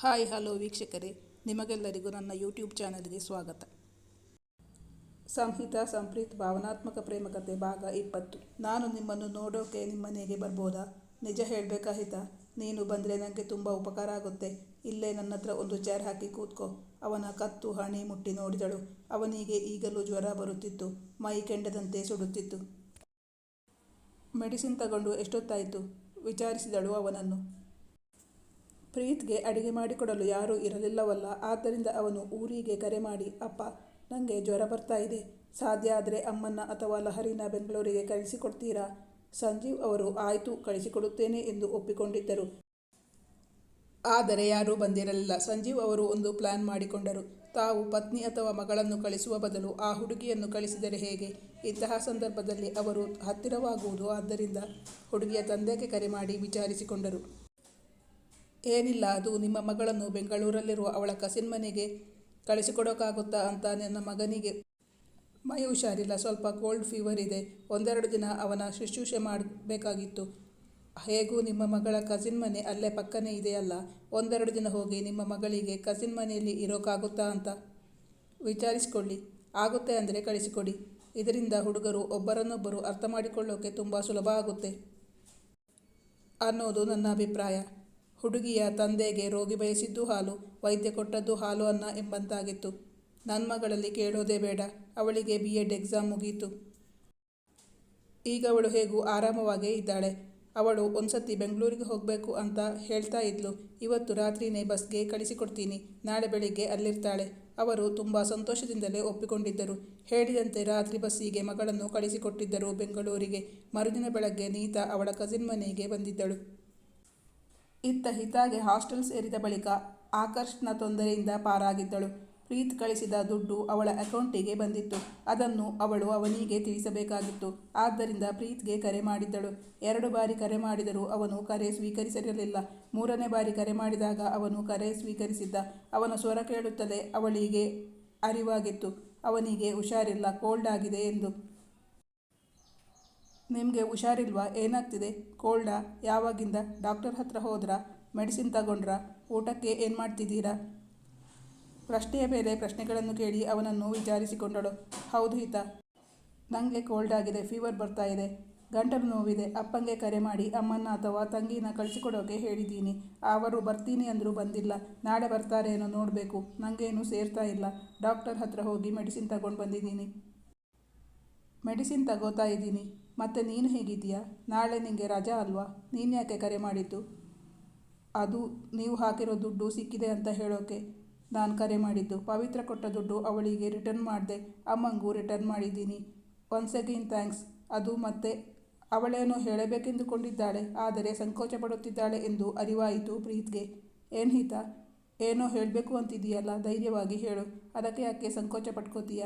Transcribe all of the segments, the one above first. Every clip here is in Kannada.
ಹಾಯ್, ಹಲೋ ವೀಕ್ಷಕರೇ. ನಿಮಗೆಲ್ಲರಿಗೂ ನನ್ನ ಯೂಟ್ಯೂಬ್ ಚಾನಲ್ಗೆ ಸ್ವಾಗತ. ಸಂಹಿತಾ, ಸಂಪ್ರೀತ್, ಭಾವನಾತ್ಮಕ ಪ್ರೇಮಕತೆ ಭಾಗ ಇಪ್ಪತ್ತು. ನಾನು ನಿಮ್ಮನ್ನು ನೋಡೋಕೆ ನಿಮ್ಮನೆಗೆ ಬರ್ಬೋದಾ? ನಿಜ ಹೇಳಬೇಕಾ ಹಿತ? ನೀನು ಬಂದರೆ ನನಗೆ ತುಂಬ ಉಪಕಾರ ಆಗುತ್ತೆ. ಇಲ್ಲೇ ನನ್ನ ಹತ್ರ ಒಂದು ಚೇರ್ ಹಾಕಿ ಕೂತ್ಕೋ. ಅವನ ಕತ್ತು, ಹಣಿ ಮುಟ್ಟಿ ನೋಡಿದಳು. ಅವನಿಗೆ ಈಗಲೂ ಜ್ವರ ಬರುತ್ತಿತ್ತು. ಮೈ ಕೆಂಡದಂತೆ ಸುಡುತ್ತಿತ್ತು. ಮೆಡಿಸಿನ್ ತಗೊಂಡು ಎಷ್ಟೊತ್ತಾಯಿತು? ವಿಚಾರಿಸಿದಳು ಅವನನ್ನು. ಪ್ರೀತ್ಗೆ ಅಡಿಗೆ ಮಾಡಿಕೊಡಲು ಯಾರೂ ಇರಲಿಲ್ಲವಲ್ಲ. ಆದ್ದರಿಂದ ಅವನು ಊರಿಗೆ ಕರೆ ಮಾಡಿ, ಅಪ್ಪ ನನಗೆ ಜ್ವರ ಬರ್ತಾ ಇದೆ. ಸಾಧ್ಯ ಆದರೆ ಅಮ್ಮನ್ನ ಅಥವಾ ಲಹರಿನ ಬೆಂಗಳೂರಿಗೆ ಕಳಿಸಿಕೊಡ್ತೀರಾ? ಸಂಜೀವ್ ಅವರು, ಆಯಿತು, ಕಳಿಸಿಕೊಡುತ್ತೇನೆ ಎಂದು ಒಪ್ಪಿಕೊಂಡಿದ್ದರು. ಆದರೆ ಯಾರೂ ಬಂದಿರಲಿಲ್ಲ. ಸಂಜೀವ್ ಅವರು ಒಂದು ಪ್ಲಾನ್ ಮಾಡಿಕೊಂಡರು. ತಾವು ಪತ್ನಿ ಅಥವಾ ಮಗಳನ್ನು ಕಳಿಸುವ ಬದಲು ಆ ಹುಡುಗಿಯನ್ನು ಕಳಿಸಿದರೆ ಹೇಗೆ? ಇಂತಹ ಸಂದರ್ಭದಲ್ಲಿ ಅವರು ಹತ್ತಿರವಾಗುವುದು ಆದ್ದರಿಂದ ಹುಡುಗಿಯ ತಂದೆಗೆ ಕರೆ ಮಾಡಿ ವಿಚಾರಿಸಿಕೊಂಡರು. ಏನಿಲ್ಲ, ಅದು ನಿಮ್ಮ ಮಗಳನ್ನು ಬೆಂಗಳೂರಲ್ಲಿರುವ ಅವಳ ಕಸಿನ್ ಮನೆಗೆ ಕಳಿಸಿಕೊಡೋಕ್ಕಾಗುತ್ತಾ ಅಂತ ನನ್ನ ಮಗನಿಗೆ. ಮೈ ಹುಷಾರಿಲ್ಲ ಸ್ವಲ್ಪ ಕೋಲ್ಡ್ ಫೀವರ್ ಇದೆ. ಒಂದೆರಡು ದಿನ ಅವನ ಶುಶ್ರೂಷೆ ಮಾಡಬೇಕಾಗಿತ್ತು. ಹೇಗೂ ನಿಮ್ಮ ಮಗಳ ಕಸಿನ್ ಮನೆ ಅಲ್ಲೇ ಪಕ್ಕನೇ ಇದೆಯಲ್ಲ, ಒಂದೆರಡು ದಿನ ಹೋಗಿ ನಿಮ್ಮ ಮಗಳಿಗೆ ಕಸಿನ್ ಮನೆಯಲ್ಲಿ ಇರೋಕ್ಕಾಗುತ್ತಾ ಅಂತ ವಿಚಾರಿಸಿಕೊಳ್ಳಿ. ಆಗುತ್ತೆ ಅಂದರೆ ಕಳಿಸಿಕೊಡಿ. ಇದರಿಂದ ಹುಡುಗರು ಒಬ್ಬರನ್ನೊಬ್ಬರು ಅರ್ಥ ಮಾಡಿಕೊಳ್ಳೋಕೆ ತುಂಬ ಸುಲಭ ಆಗುತ್ತೆ ಅನ್ನೋದು ನನ್ನ ಅಭಿಪ್ರಾಯ. ಹುಡುಗಿಯ ತಂದೆಗೆ ರೋಗಿ ಬಯಸಿದ್ದು ಹಾಲು, ವೈದ್ಯ ಕೊಟ್ಟದ್ದು ಹಾಲು ಅನ್ನ ಎಂಬಂತಾಗಿತ್ತು. ನನ್ನ ಮಗಳಲ್ಲಿ ಕೇಳೋದೇ ಬೇಡ, ಅವಳಿಗೆ ಬಿ ಎಡ್ ಎಕ್ಸಾಮ್ ಮುಗೀತು. ಈಗ ಅವಳು ಹೇಗೂ ಆರಾಮವಾಗೇ ಇದ್ದಾಳೆ. ಅವಳು ಒಂದ್ಸತಿ ಬೆಂಗಳೂರಿಗೆ ಹೋಗಬೇಕು ಅಂತ ಹೇಳ್ತಾ ಇದ್ಲು. ಇವತ್ತು ರಾತ್ರಿನೇ ಬಸ್ಗೆ ಕಳಿಸಿಕೊಡ್ತೀನಿ, ನಾಳೆ ಬೆಳಿಗ್ಗೆ ಅಲ್ಲಿರ್ತಾಳೆ. ಅವರು ತುಂಬ ಸಂತೋಷದಿಂದಲೇ ಒಪ್ಪಿಕೊಂಡಿದ್ದರು. ಹೇಳಿದಂತೆ ರಾತ್ರಿ ಬಸ್ಸಿಗೆ ಮಗಳನ್ನು ಕಳಿಸಿಕೊಟ್ಟಿದ್ದರು ಬೆಂಗಳೂರಿಗೆ. ಮರುದಿನ ಬೆಳಗ್ಗೆ ನೀತಾ ಅವಳ ಕಸಿನ್ ಮನೆಗೆ ಬಂದಿದ್ದಳು. ಇತ್ತ ಹಿತಾಗೆ ಹಾಸ್ಟೆಲ್ ಸೇರಿದ ಬಳಿಕ ಆಕರ್ಷ್ನ ತೊಂದರೆಯಿಂದ ಪಾರಾಗಿದ್ದಳು. ಪ್ರೀತ್ ಕಳಿಸಿದ ದುಡ್ಡು ಅವಳ ಅಕೌಂಟಿಗೆ ಬಂದಿತ್ತು. ಅದನ್ನು ಅವಳು ಅವನಿಗೆ ತಿಳಿಸಬೇಕಾಗಿತ್ತು. ಆದ್ದರಿಂದ ಪ್ರೀತ್ಗೆ ಕರೆ ಮಾಡಿದ್ದಳು. ಎರಡು ಬಾರಿ ಕರೆ ಮಾಡಿದರೂ ಅವನು ಕರೆ ಸ್ವೀಕರಿಸಿರಲಿಲ್ಲ. ಮೂರನೇ ಬಾರಿ ಕರೆ ಮಾಡಿದಾಗ ಅವನು ಕರೆ ಸ್ವೀಕರಿಸಿದ್ದ. ಅವನ ಸ್ವರ ಕೇಳುತ್ತಲೇ ಅವಳಿಗೆ ಅರಿವಾಗಿತ್ತು. ಅವನಿಗೆ ಹುಷಾರಿಲ್ಲ, ಕೋಲ್ಡ್ ಆಗಿದೆ ಎಂದು. ನಿಮಗೆ ಹುಷಾರಿಲ್ವಾ? ಏನಾಗ್ತಿದೆ? ಕೋಲ್ಡಾ? ಯಾವಾಗಿಂದ? ಡಾಕ್ಟರ್ ಹತ್ರ ಹೋದ್ರಾ? ಮೆಡಿಸಿನ್ ತಗೊಂಡ್ರಾ? ಊಟಕ್ಕೆ ಏನು ಮಾಡ್ತಿದ್ದೀರಾ? ಪ್ರಶ್ನೆಯ ಮೇಲೆ ಪ್ರಶ್ನೆಗಳನ್ನು ಕೇಳಿ ಅವನನ್ನು ವಿಚಾರಿಸಿಕೊಂಡಳು. ಹೌದು ಹಿತ. ನನಗೆ ಕೋಲ್ಡ್ ಆಗಿದೆ, ಫೀವರ್ ಬರ್ತಾ ಇದೆ. ಗಂಟಲು ನೋವಿದೆ, ಅಪ್ಪಂಗೆ ಕರೆ ಮಾಡಿ ಅಮ್ಮನ ಅಥವಾ ತಂಗಿನ ಕಳಿಸಿಕೊಡೋಕೆ ಹೇಳಿದ್ದೀನಿ. ಅವರು ಬರ್ತೀನಿ ಅಂದರೂ ಬಂದಿಲ್ಲ. ನಾಳೆ ಬರ್ತಾರೇನೋ ನೋಡಬೇಕು. ನನಗೇನು ಸೇರ್ತಾ ಇಲ್ಲ. ಡಾಕ್ಟರ್ ಹತ್ರ ಹೋಗಿ ಮೆಡಿಸಿನ್ ತಗೊಂಡು ಬಂದಿದ್ದೀನಿ. ಮೆಡಿಸಿನ್ ತಗೋತಾ ಇದ್ದೀನಿ. ಮತ್ತು ನೀನು ಹೇಗಿದ್ದೀಯಾ? ನಾಳೆ ನಿಮಗೆ ರಜಾ ಅಲ್ವಾ? ನೀನು ಯಾಕೆ ಕರೆ ಮಾಡಿದ್ದು? ಅದು ನೀವು ಹಾಕಿರೋ ದುಡ್ಡು ಸಿಕ್ಕಿದೆ ಅಂತ ಹೇಳೋಕೆ ನಾನು ಕರೆ ಮಾಡಿದ್ದು. ಪವಿತ್ರ ಕೊಟ್ಟ ದುಡ್ಡು ಅವಳಿಗೆ ರಿಟರ್ನ್ ಮಾಡಿದೆ. ಅಮ್ಮಂಗೂ ರಿಟರ್ನ್ ಮಾಡಿದ್ದೀನಿ. ಒನ್ಸ್ ಅಗೇನ್ ಥ್ಯಾಂಕ್ಸ್ ಅದು ಮತ್ತೆ ಅವಳೇನೋ ಹೇಳಬೇಕೆಂದುಕೊಂಡಿದ್ದಾಳೆ. ಆದರೆ ಸಂಕೋಚ ಪಡುತ್ತಿದ್ದಾಳೆ ಎಂದು ಅರಿವಾಯಿತು ಪ್ರೀತ್ಗೆ. ಏನು ಹಿತ? ಏನೋ ಹೇಳಬೇಕು ಅಂತಿದೆಯಲ್ಲ ಧೈರ್ಯವಾಗಿ ಹೇಳು. ಅದಕ್ಕೆ ಯಾಕೆ ಸಂಕೋಚ ಪಟ್ಕೋತೀಯ?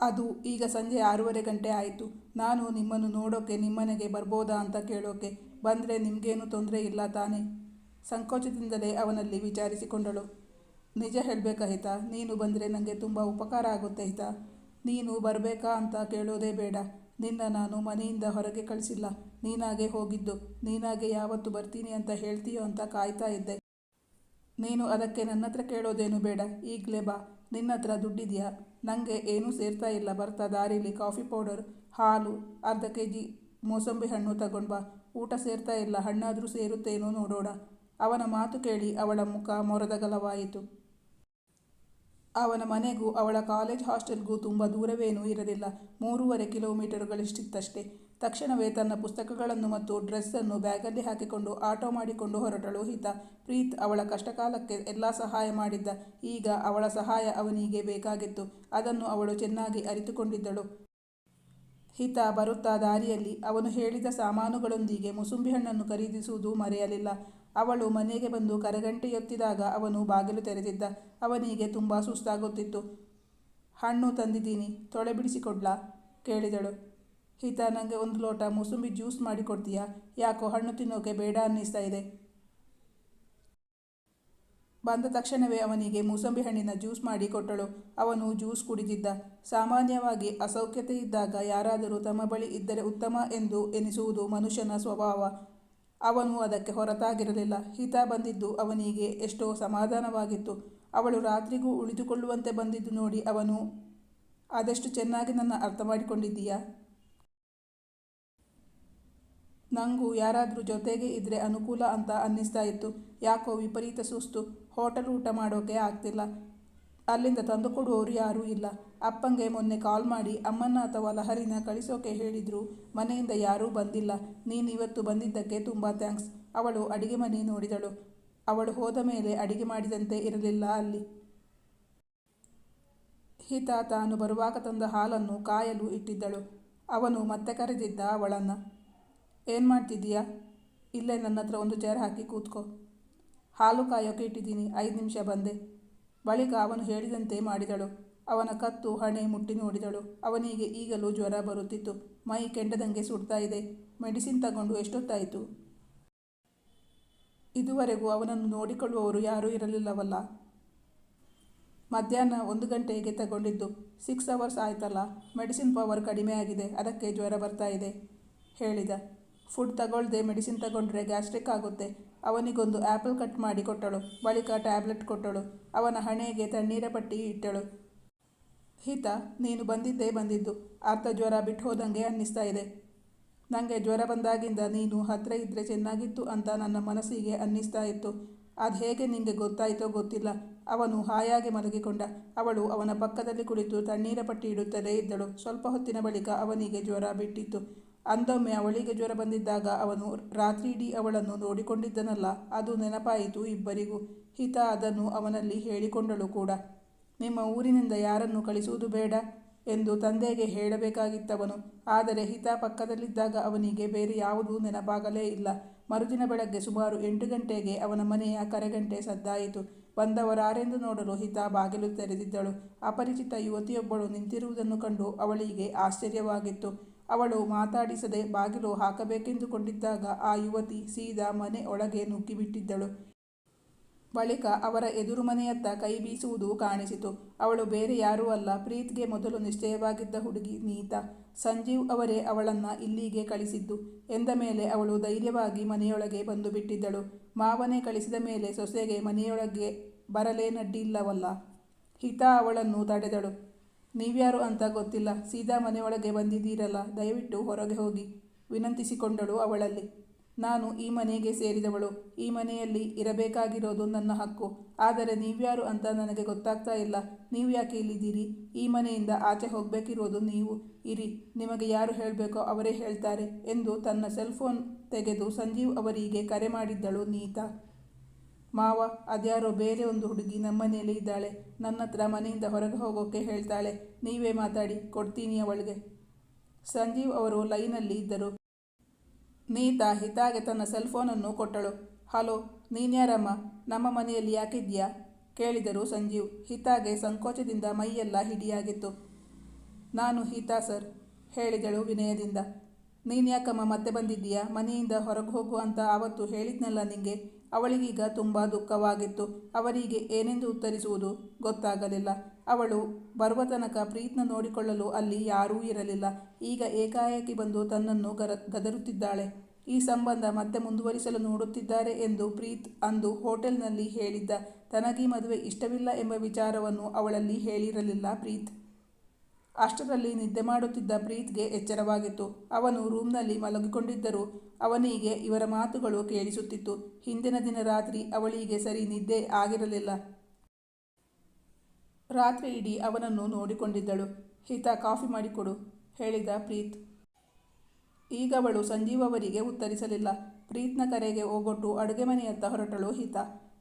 ಅದು ಈಗ ಸಂಜೆ ಆರೂವರೆ ಗಂಟೆ ಆಯಿತು. ನಾನು ನಿಮ್ಮನ್ನು ನೋಡೋಕೆ, ನಿಮ್ಮನೆಗೆ ಬರ್ಬೋದಾ ಅಂತ ಕೇಳೋಕೆ ಬಂದರೆ ನಿಮಗೇನು ತೊಂದರೆ ಇಲ್ಲ ತಾನೇ? ಸಂಕೋಚದಿಂದಲೇ ಅವನಲ್ಲಿ ವಿಚಾರಿಸಿಕೊಂಡಳು. ನಿಜ ಹೇಳಬೇಕಾ ಹಿತ? ನೀನು ಬಂದರೆ ನನಗೆ ತುಂಬ ಉಪಕಾರ ಆಗುತ್ತೆ ಹಿತ. ನೀನು ಬರಬೇಕಾ ಅಂತ ಕೇಳೋದೇ ಬೇಡ. ನಿನ್ನ ನಾನು ಮನೆಯಿಂದ ಹೊರಗೆ ಕಳಿಸಿಲ್ಲ. ನೀನಾಗೆ ಹೋಗಿದ್ದು. ನೀನಾಗೆ ಯಾವತ್ತು ಬರ್ತೀನಿ ಅಂತ ಹೇಳ್ತೀಯೋ ಅಂತ ಕಾಯ್ತಾ ಇದ್ದೆ. ನೀನು ಅದಕ್ಕೆ ನನ್ನ ಹತ್ರ ಕೇಳೋದೇನು ಬೇಡ. ಈಗಲೇ ಬಾ. ನಿನ್ನ ಹತ್ರ ದುಡ್ಡಿದೆಯಾ? ನನಗೆ ಏನೂ ಸೇರ್ತಾ ಇಲ್ಲ. ಬರ್ತಾ ದಾರಿಲಿ ಕಾಫಿ ಪೌಡರ್, ಹಾಲು, ಅರ್ಧ ಕೆ ಜಿ ಮೋಸಂಬಿ ಹಣ್ಣು ತಗೊಂಡು ಬಾ. ಊಟ ಸೇರ್ತಾ ಇಲ್ಲ. ಹಣ್ಣಾದರೂ ಸೇರುತ್ತೇನೋ ನೋಡೋಣ. ಅವನ ಮಾತು ಕೇಳಿ ಅವಳ ಮುಖ ಮೊರದಗಲವಾಯಿತು. ಅವನ ಮನೆಗೂ ಅವಳ ಕಾಲೇಜ್ ಹಾಸ್ಟೆಲ್ಗೂ ತುಂಬ ದೂರವೇನೂ ಇರಲಿಲ್ಲ. ಮೂರುವರೆ ಕಿಲೋಮೀಟರ್ಗಳಷ್ಟಿತ್ತಷ್ಟೇ. ತಕ್ಷಣವೇ ತನ್ನ ಪುಸ್ತಕಗಳನ್ನು ಮತ್ತು ಡ್ರೆಸ್ಸನ್ನು ಬ್ಯಾಗಲ್ಲಿ ಹಾಕಿಕೊಂಡು ಆಟೋ ಮಾಡಿಕೊಂಡು ಹೊರಟಳು ಹಿತ ಪ್ರೀತ್ ಅವಳ ಕಷ್ಟಕಾಲಕ್ಕೆ ಎಲ್ಲ ಸಹಾಯ ಮಾಡಿದ್ದ. ಈಗ ಅವಳ ಸಹಾಯ ಅವನಿಗೆ ಬೇಕಾಗಿತ್ತು. ಅದನ್ನು ಅವಳು ಚೆನ್ನಾಗಿ ಅರಿತುಕೊಂಡಿದ್ದಳು. ಹಿತ ಬರುತ್ತಾ ದಾರಿಯಲ್ಲಿ ಅವನು ಹೇಳಿದ ಸಾಮಾನುಗಳೊಂದಿಗೆ ಮುಸುಂಬಿ ಹಣ್ಣನ್ನು ಖರೀದಿಸುವುದು ಮರೆಯಲಿಲ್ಲ. ಅವಳು ಮನೆಗೆ ಬಂದು ಕರಗಂಟೆಯೊತ್ತಿದಾಗ ಅವನು ಬಾಗಿಲು ತೆರೆದಿದ್ದ. ಅವನಿಗೆ ತುಂಬ ಸುಸ್ತಾಗುತ್ತಿತ್ತು. ಹಣ್ಣು ತಂದಿದ್ದೀನಿ ತೊಳೆ ಬಿಡಿಸಿಕೊಡ್ಲಾ ಕೇಳಿದಳು. ಹಿತ ನನಗೆ ಒಂದು ಲೋಟ ಮೂಸಂಬಿ ಜ್ಯೂಸ್ ಮಾಡಿ ಕೊಡ್ತೀಯಾ? ಯಾಕೋ ಹಣ್ಣು ತಿನ್ನೋಕೆ ಬೇಡ ಅನ್ನಿಸ್ತಾ ಇದೆ. ಬಂದ ತಕ್ಷಣವೇ ಅವನಿಗೆ ಮೂಸಂಬಿ ಹಣ್ಣಿನ ಜ್ಯೂಸ್ ಮಾಡಿ ಕೊಟ್ಟಳು. ಅವನು ಜ್ಯೂಸ್ ಕುಡಿದಿದ್ದ. ಸಾಮಾನ್ಯವಾಗಿ ಅಸೌಖ್ಯತೆ ಇದ್ದಾಗ ಯಾರಾದರೂ ತಮ್ಮ ಬಳಿ ಇದ್ದರೆ ಉತ್ತಮ ಎಂದು ಎನಿಸುವುದು ಮನುಷ್ಯನ ಸ್ವಭಾವ. ಅವನು ಅದಕ್ಕೆ ಹೊರತಾಗಿರಲಿಲ್ಲ. ಹಿತ ಬಂದಿದ್ದು ಅವನಿಗೆ ಎಷ್ಟೋ ಸಮಾಧಾನವಾಗಿತ್ತು. ಅವಳು ರಾತ್ರಿಗೂ ಉಳಿದುಕೊಳ್ಳುವಂತೆ ಬಂದಿದ್ದು ನೋಡಿ ಅವನು, ಆದಷ್ಟು ಚೆನ್ನಾಗಿ ನನ್ನ ಅರ್ಥ ಮಾಡಿಕೊಂಡಿದ್ದೀಯಾ? ನನಗೂ ಯಾರಾದರೂ ಜೊತೆಗೆ ಇದ್ದರೆ ಅನುಕೂಲ ಅಂತ ಅನ್ನಿಸ್ತಾ ಇತ್ತು. ಯಾಕೋ ವಿಪರೀತ ಸುಸ್ತು. ಹೋಟೆಲ್ ಊಟ ಮಾಡೋಕೆ ಆಗ್ತಿಲ್ಲ. ಅಲ್ಲಿಂದ ತಂದುಕೊಡುವವರು ಯಾರೂ ಇಲ್ಲ. ಅಪ್ಪಂಗೆ ಮೊನ್ನೆ ಕಾಲ್ ಮಾಡಿ ಅಮ್ಮನ ಅಥವಾ ಲಹರಿನ ಕಳಿಸೋಕೆ ಹೇಳಿದ್ರು. ಮನೆಯಿಂದ ಯಾರೂ ಬಂದಿಲ್ಲ. ನೀನು ಇವತ್ತು ಬಂದಿದ್ದಕ್ಕೆ ತುಂಬ ಥ್ಯಾಂಕ್ಸ್. ಅವಳು ಅಡಿಗೆ ಮನೆ ನೋಡಿದಳು. ಅವಳು ಹೋದ ಮೇಲೆ ಅಡಿಗೆ ಮಾಡಿದಂತೆ ಇರಲಿಲ್ಲ ಅಲ್ಲಿ. ಹಿತ ತಾನು ಬರುವಾಗ ತಂದ ಹಾಲನ್ನು ಕಾಯಲು ಇಟ್ಟಿದ್ದಳು. ಅವನು ಮತ್ತೆ ಕರೆದಿದ್ದ ಅವಳನ್ನು ಏನು ಮಾಡ್ತಿದ್ದೀಯಾ? ಇಲ್ಲೇ ನನ್ನ ಹತ್ರ ಒಂದು ಚೇರ್ ಹಾಕಿ ಕೂತ್ಕೋ. ಹಾಲು ಕಾಯೋಕೆ ಇಟ್ಟಿದ್ದೀನಿ, ಐದು ನಿಮಿಷ ಬಂದೆ. ಬಳಿಕ ಅವನು ಹೇಳಿದಂತೆ ಮಾಡಿದಳು. ಅವನ ಕತ್ತು, ಹಣೆ ಮುಟ್ಟಿ ನೋಡಿದಳು. ಅವನಿಗೆ ಈಗಲೂ ಜ್ವರ ಬರುತ್ತಿತ್ತು. ಮೈ ಕೆಂಡದಂಗೆ ಸುಡ್ತಾ ಇದೆ. ಮೆಡಿಸಿನ್ ತಗೊಂಡು ಎಷ್ಟೊತ್ತಾಯಿತು? ಇದುವರೆಗೂ ಅವನನ್ನು ನೋಡಿಕೊಳ್ಳುವವರು ಯಾರೂ ಇರಲಿಲ್ಲವಲ್ಲ. ಮಧ್ಯಾಹ್ನ ಒಂದು ಗಂಟೆಗೆ ತಗೊಂಡಿದ್ದು. ಸಿಕ್ಸ್ ಅವರ್ಸ್ ಆಯ್ತಲ್ಲ. ಮೆಡಿಸಿನ್ ಪವರ್ ಕಡಿಮೆ ಆಗಿದೆ. ಅದಕ್ಕೆ ಜ್ವರ ಬರ್ತಾ ಇದೆ, ಹೇಳಿದ. ಫುಡ್ ತಗೊಳ್ದೆ, ಮೆಡಿಸಿನ್ ತಗೊಂಡ್ರೆ ಗ್ಯಾಸ್ಟ್ರಿಕ್ ಆಗುತ್ತೆ. ಅವನಿಗೊಂದು ಆ್ಯಪಲ್ ಕಟ್ ಮಾಡಿ ಕೊಟ್ಟಳು. ಬಳಿಕ ಟ್ಯಾಬ್ಲೆಟ್ ಕೊಟ್ಟಳು. ಅವನ ಹಣೆಗೆ ತಣ್ಣೀರ ಪಟ್ಟಿ ಇಟ್ಟಳು. ಹಿತ, ನೀನು ಬಂದಿದ್ದೇ ಬಂದಿದ್ದು. ಅರ್ಧ ಜ್ವರ ಬಿಟ್ಟು ಹೋದಂಗೆ ಅನ್ನಿಸ್ತಾ ಇದೆ. ನನಗೆ ಜ್ವರ ಬಂದಾಗಿಂದ ನೀನು ಹತ್ತಿರ ಇದ್ದರೆ ಚೆನ್ನಾಗಿತ್ತು ಅಂತ ನನ್ನ ಮನಸ್ಸಿಗೆ ಅನ್ನಿಸ್ತಾ ಇತ್ತು. ಅದು ಹೇಗೆ ನಿನಗೆ ಗೊತ್ತಾಯಿತೋ ಗೊತ್ತಿಲ್ಲ. ಅವನು ಹಾಯಾಗಿ ಮಲಗಿಕೊಂಡ. ಅವಳು ಅವನ ಪಕ್ಕದಲ್ಲಿ ಕುಳಿತು ತಣ್ಣೀರ ಪಟ್ಟಿ ಇಡುತ್ತಲೇ ಇದ್ದಳು. ಸ್ವಲ್ಪ ಹೊತ್ತಿನ ಬಳಿಕ ಅವನಿಗೆ ಜ್ವರ ಬಿಟ್ಟಿತ್ತು. ಅಂದೊಮ್ಮೆ ಅವಳಿಗೆ ಜ್ವರ ಬಂದಿದ್ದಾಗ ಅವನು ರಾತ್ರಿಯಿಡೀ ಅವಳನ್ನು ನೋಡಿಕೊಂಡಿದ್ದನಲ್ಲ, ಅದು ನೆನಪಾಯಿತು ಇಬ್ಬರಿಗೂ. ಹಿತ ಅದನ್ನು ಅವನಲ್ಲಿ ಹೇಳಿಕೊಂಡಳು ಕೂಡ. ನಿಮ್ಮ ಊರಿನಿಂದ ಯಾರನ್ನು ಕಳಿಸುವುದು ಬೇಡ ಎಂದು ತಂದೆಗೆ ಹೇಳಬೇಕಾಗಿತ್ತವನು. ಆದರೆ ಹಿತ ಪಕ್ಕದಲ್ಲಿದ್ದಾಗ ಅವನಿಗೆ ಬೇರೆ ಯಾವುದೂ ನೆನಪಾಗಲೇ ಇಲ್ಲ. ಮರುದಿನ ಬೆಳಗ್ಗೆ ಸುಮಾರು ಎಂಟು ಗಂಟೆಗೆ ಅವನ ಮನೆಯ ಕರೆಗಂಟೆ ಸದ್ದಾಯಿತು. ಬಂದವರಾರೆಂದು ನೋಡಲು ಹಿತ ಬಾಗಿಲು ತೆರೆದಿದ್ದಳು. ಅಪರಿಚಿತ ಯುವತಿಯೊಬ್ಬಳು ನಿಂತಿರುವುದನ್ನು ಕಂಡು ಅವಳಿಗೆ ಆಶ್ಚರ್ಯವಾಗಿತ್ತು. ಅವಳು ಮಾತಾಡಿಸದೆ ಬಾಗಿಲು ಹಾಕಬೇಕೆಂದುಕೊಂಡಿದ್ದಾಗ ಆ ಯುವತಿ ಸೀದಾ ಮನೆ ಒಳಗೆ ನುಗ್ಗಿಬಿಟ್ಟಿದ್ದಳು. ಬಳಿಕ ಅವರ ಎದುರು ಮನೆಯತ್ತ ಕೈ ಬೀಸುವುದು ಕಾಣಿಸಿತು. ಅವಳು ಬೇರೆ ಯಾರೂ ಅಲ್ಲ, ಪ್ರೀತ್ಗೆ ಮೊದಲು ನಿಶ್ಚಯವಾಗಿದ್ದ ಹುಡುಗಿ ನೀತಾ. ಸಂಜೀವ್ ಅವರೇ ಅವಳನ್ನ ಇಲ್ಲಿಗೆ ಕಳಿಸಿದ್ದು. ಎಂದ ಮೇಲೆ ಅವಳು ಧೈರ್ಯವಾಗಿ ಮನೆಯೊಳಗೆ ಬಂದು ಬಿಟ್ಟಿದ್ದಳು ಮಾವನೇ ಕಳಿಸಿದ ಮೇಲೆ ಸೊಸೆಗೆ ಮನೆಯೊಳಗೆ ಬರಲೇನಡ್ಡಿಲ್ಲವಲ್ಲ ಹಿತಾ ಅವಳನ್ನು ತಡೆದಳು. ನೀವ್ಯಾರು ಅಂತ ಗೊತ್ತಿಲ್ಲ. ಸೀದಾ ಮನೆಯೊಳಗೆ ಬಂದಿದ್ದೀರಲ್ಲ, ದಯವಿಟ್ಟು ಹೊರಗೆ ಹೋಗಿ. ವಿನಂತಿಸಿಕೊಂಡಳು ಅವಳಲ್ಲಿ. ನಾನು ಈ ಮನೆಗೆ ಸೇರಿದವಳು. ಈ ಮನೆಯಲ್ಲಿ ಇರಬೇಕಾಗಿರೋದು ನನ್ನ ಹಕ್ಕು. ಆದರೆ ನೀವ್ಯಾರು ಅಂತ ನನಗೆ ಗೊತ್ತಾಗ್ತಾ ಇಲ್ಲ. ನೀವು ಯಾಕೆ ಇಲ್ಲಿದ್ದೀರಿ? ಈ ಮನೆಯಿಂದ ಆಚೆ ಹೋಗಬೇಕಿರೋದು ನೀವು. ಇರಿ, ನಿಮಗೆ ಯಾರು ಹೇಳಬೇಕೋ ಅವರೇ ಹೇಳ್ತಾರೆ ಎಂದು ತನ್ನ ಸೆಲ್ಫೋನ್ ತೆಗೆದು ಸಂಜೀವ್ ಅವರಿಗೆ ಕರೆ ಮಾಡಿದ್ದಳು ನೀತಾ. ಮಾವ, ಅದ್ಯಾರೋ ಬೇರೆ ಒಂದು ಹುಡುಗಿ ನಮ್ಮನೆಯಲ್ಲಿ ಇದ್ದಾಳೆ. ನನ್ನ ಹತ್ರ ಮನೆಯಿಂದ ಹೊರಗೆ ಹೋಗೋಕೆ ಹೇಳ್ತಾಳೆ. ನೀವೇ ಮಾತಾಡಿ, ಕೊಡ್ತೀನಿ ಅವಳಿಗೆ. ಸಂಜೀವ್ ಅವರು ಲೈನಲ್ಲಿ ಇದ್ದರು. ನೀತಾ ಹಿತಾಗೆ ತನ್ನ ಸೆಲ್ಫೋನನ್ನು ಕೊಟ್ಟಳು. ಹಲೋ, ನೀನ್ಯಾರಮ್ಮ? ನಮ್ಮ ಮನೆಯಲ್ಲಿ ಯಾಕಿದ್ಯಾ? ಕೇಳಿದರು ಸಂಜೀವ್. ಹಿತಾಗೆ ಸಂಕೋಚದಿಂದ ಮೈಯೆಲ್ಲ ಹಿಡಿಯಾಗಿತ್ತು. ನಾನು ಹಿತಾ, ಸರ್, ಹೇಳಿದಳು ವಿನಯದಿಂದ. ನೀನ್ಯಾಕಮ್ಮ ಮತ್ತೆ ಬಂದಿದ್ದೀಯಾ? ಮನೆಯಿಂದ ಹೊರಗೆ ಹೋಗು ಅಂತ ಆವತ್ತು ಹೇಳಿದ್ನಲ್ಲ ನಿಂಗೆ. ಅವಳಿಗೀಗ ತುಂಬ ದುಃಖವಾಗಿತ್ತು. ಅವರಿಗೆ ಏನೆಂದು ಉತ್ತರಿಸುವುದು ಗೊತ್ತಾಗಲಿಲ್ಲ. ಅವಳು ಬರುವ ತನಕ ಪ್ರೀತ್ನ ನೋಡಿಕೊಳ್ಳಲು ಅಲ್ಲಿ ಯಾರೂ ಇರಲಿಲ್ಲ. ಈಗ ಏಕಾಏಕಿ ಬಂದು ತನ್ನನ್ನು ಗರ, ಗದರುತ್ತಿದ್ದಾಳೆ. ಈ ಸಂಬಂಧ ಮತ್ತೆ ಮುಂದುವರಿಸಲು ನೋಡುತ್ತಿದ್ದಾರೆ ಎಂದು ಪ್ರೀತ್ ಅಂದು ಹೋಟೆಲ್ನಲ್ಲಿ ಹೇಳಿದ್ದ. ತನಗೀ ಮದುವೆ ಇಷ್ಟವಿಲ್ಲ ಎಂಬ ವಿಚಾರವನ್ನು ಅವಳಲ್ಲಿ ಹೇಳಿರಲಿಲ್ಲ ಪ್ರೀತ್. ಅಷ್ಟರಲ್ಲಿ ನಿದ್ದೆ ಮಾಡುತ್ತಿದ್ದ ಪ್ರೀತ್ಗೆ ಎಚ್ಚರವಾಗಿತ್ತು. ಅವನು ರೂಮ್ನಲ್ಲಿ ಮಲಗಿಕೊಂಡಿದ್ದರೂ ಅವನಿಗೆ ಇವರ ಮಾತುಗಳು ಕೇಳಿಸುತ್ತಿತ್ತು. ಹಿಂದಿನ ದಿನ ರಾತ್ರಿ ಅವಳಿಗೆ ಸರಿ ನಿದ್ದೆ ಆಗಿರಲಿಲ್ಲ. ರಾತ್ರಿ ಇಡೀ ಅವನನ್ನು ನೋಡಿಕೊಂಡಿದ್ದಳು. ಹಿತ, ಕಾಫಿ ಮಾಡಿಕೊಡು, ಹೇಳಿದ ಪ್ರೀತ್. ಈಗ ಅವಳು ಸಂಜೀವ್ ಅವರಿಗೆ ಉತ್ತರಿಸಲಿಲ್ಲ. ಪ್ರೀತ್ನ ಕರೆಗೆ ಹೋಗೊಟ್ಟು ಅಡುಗೆ ಮನೆಯತ್ತ ಹೊರಟಳು ಹಿತ.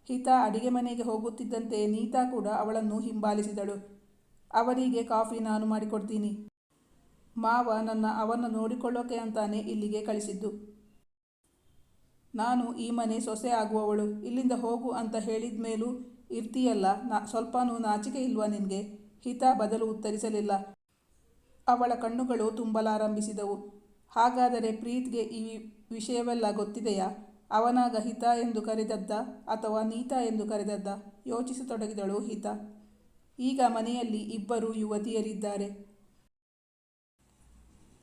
ಹಿತ ಅಡಿಗೆ ಮನೆಗೆ ಹೋಗುತ್ತಿದ್ದಂತೆ ನೀತಾ ಕೂಡ ಅವಳನ್ನು ಹಿಂಬಾಲಿಸಿದಳು. ಅವರಿಗೆ ಕಾಫಿ ನಾನು ಮಾಡಿಕೊಡ್ತೀನಿ. ಮಾವ ನನ್ನ ಅವನ್ನ ನೋಡಿಕೊಳ್ಳೋಕೆ ಅಂತಾನೆ ಇಲ್ಲಿಗೆ ಕಳಿಸಿದ್ದು. ನಾನು ಈ ಮನೆ ಸೊಸೆ ಆಗುವವಳು. ಇಲ್ಲಿಂದ ಹೋಗು ಅಂತ ಹೇಳಿದ ಮೇಲೂ ಇರ್ತೀಯಲ್ಲ, ನಾ ಸ್ವಲ್ಪನೂ ನಾಚಿಕೆ ಇಲ್ವಾ ನಿನಗೆ? ಹಿತ ಬದಲು ಉತ್ತರಿಸಲಿಲ್ಲ. ಅವಳ ಕಣ್ಣುಗಳು ತುಂಬಲಾರಂಭಿಸಿದವು. ಹಾಗಾದರೆ ಪ್ರೀತ್ಗೆ ಈ ವಿಷಯವೆಲ್ಲ ಗೊತ್ತಿದೆಯಾ? ಅವನಾಗ ಹಿತ ಎಂದು ಕರೆದದ್ದ ಅಥವಾ ನೀತಾ ಎಂದು ಕರೆದದ್ದ? ಯೋಚಿಸತೊಡಗಿದಳು ಹಿತ. ಈಗ ಮನೆಯಲ್ಲಿ ಇಬ್ಬರು ಯುವತಿಯರಿದ್ದಾರೆ.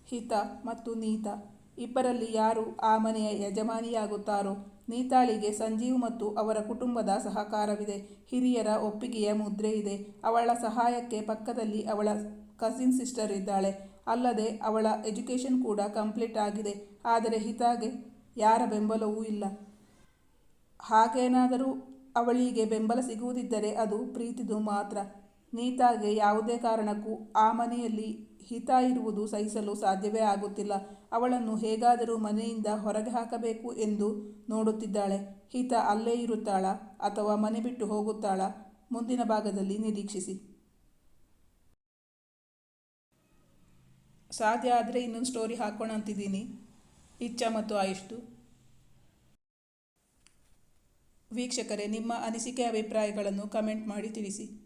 ಹಿತ ಮತ್ತು ನೀತಾ. ಇಬ್ಬರಲ್ಲಿ ಯಾರು ಆ ಮನೆಯ ಯಜಮಾನಿಯಾಗುತ್ತಾರೋ? ನೀತಾಳಿಗೆ ಸಂಜೀವ್ ಮತ್ತು ಅವರ ಕುಟುಂಬದ ಸಹಕಾರವಿದೆ. ಹಿರಿಯರ ಒಪ್ಪಿಗೆಯ ಮುದ್ರೆ ಇದೆ. ಅವಳ ಸಹಾಯಕ್ಕೆ ಪಕ್ಕದಲ್ಲಿ ಅವಳ ಕಸಿನ್ ಸಿಸ್ಟರ್ ಇದ್ದಾಳೆ. ಅಲ್ಲದೆ ಅವಳ ಎಜುಕೇಷನ್ ಕೂಡ ಕಂಪ್ಲೀಟ್ ಆಗಿದೆ. ಆದರೆ ಹಿತಾಗೆ ಯಾರ ಬೆಂಬಲವೂ ಇಲ್ಲ. ಹಾಗೇನಾದರೂ ಅವಳಿಗೆ ಬೆಂಬಲ ಸಿಗುವುದಿದ್ದರೆ ಅದು ಪ್ರೀತಿದು ಮಾತ್ರ. ನೀತಾಗೆ ಯಾವುದೇ ಕಾರಣಕ್ಕೂ ಆ ಮನೆಯಲ್ಲಿ ಹಿತ ಇರುವುದು ಸಹಿಸಲು ಸಾಧ್ಯವೇ ಆಗುತ್ತಿಲ್ಲ. ಅವಳನ್ನು ಹೇಗಾದರೂ ಮನೆಯಿಂದ ಹೊರಗೆ ಹಾಕಬೇಕು ಎಂದು ನೋಡುತ್ತಿದ್ದಾಳೆ. ಹಿತ ಅಲ್ಲೇ ಇರುತ್ತಾಳಾ ಅಥವಾ ಮನೆ ಬಿಟ್ಟು ಹೋಗುತ್ತಾಳಾ? ಮುಂದಿನ ಭಾಗದಲ್ಲಿ ನಿರೀಕ್ಷಿಸಿ. ಸಾಧ್ಯ ಆದರೆ ಇನ್ನೊಂದು ಸ್ಟೋರಿ ಹಾಕೋಣ ಅಂತಿದ್ದೀನಿ. ಇಚ್ಛಾ ಮತ್ತು ಆಯುಷ್ದು. ವೀಕ್ಷಕರೇ, ನಿಮ್ಮ ಅನಿಸಿಕೆ, ಅಭಿಪ್ರಾಯಗಳನ್ನು ಕಮೆಂಟ್ ಮಾಡಿ ತಿಳಿಸಿ.